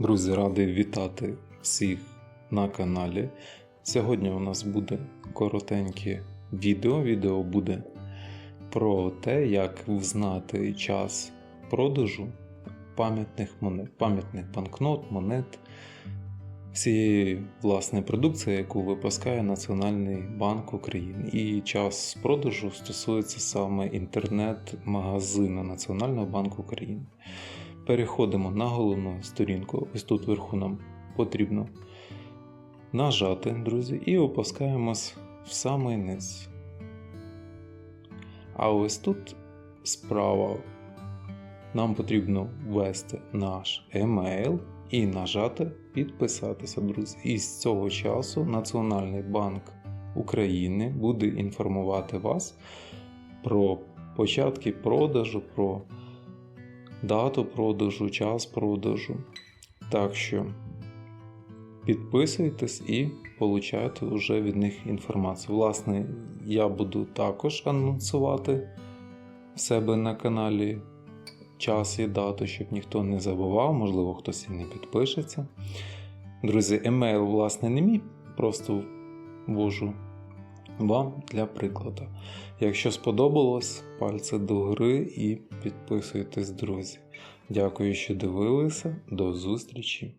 Друзі, радий вітати всіх на каналі. Сьогодні у нас буде коротеньке відео. Відео буде про те, як взнати час продажу пам'ятних монет, пам'ятних банкнот, монет, всієї власне продукції, яку випускає Національний банк України. І час продажу стосується саме інтернет-магазину Національного банку України. Переходимо на головну сторінку. Ось тут вверху нам потрібно нажати, друзі, і опускаємось в самий низ. А ось тут справа нам потрібно ввести наш емейл і нажати підписатися, друзі. І з цього часу Національний банк України буде інформувати вас про початки продажу, про дату продажу, час продажу. Так що підписуйтесь і получайте вже від них інформацію. Власне, я буду також анонсувати в себе на каналі час і дату, щоб ніхто не забував, можливо, хтось і не підпишеться. Друзі, емейл, власне, не мій, просто ввожу вам для прикладу. Якщо сподобалось, пальці догори і підписуйтесь, друзі. Дякую, що дивилися. До зустрічі!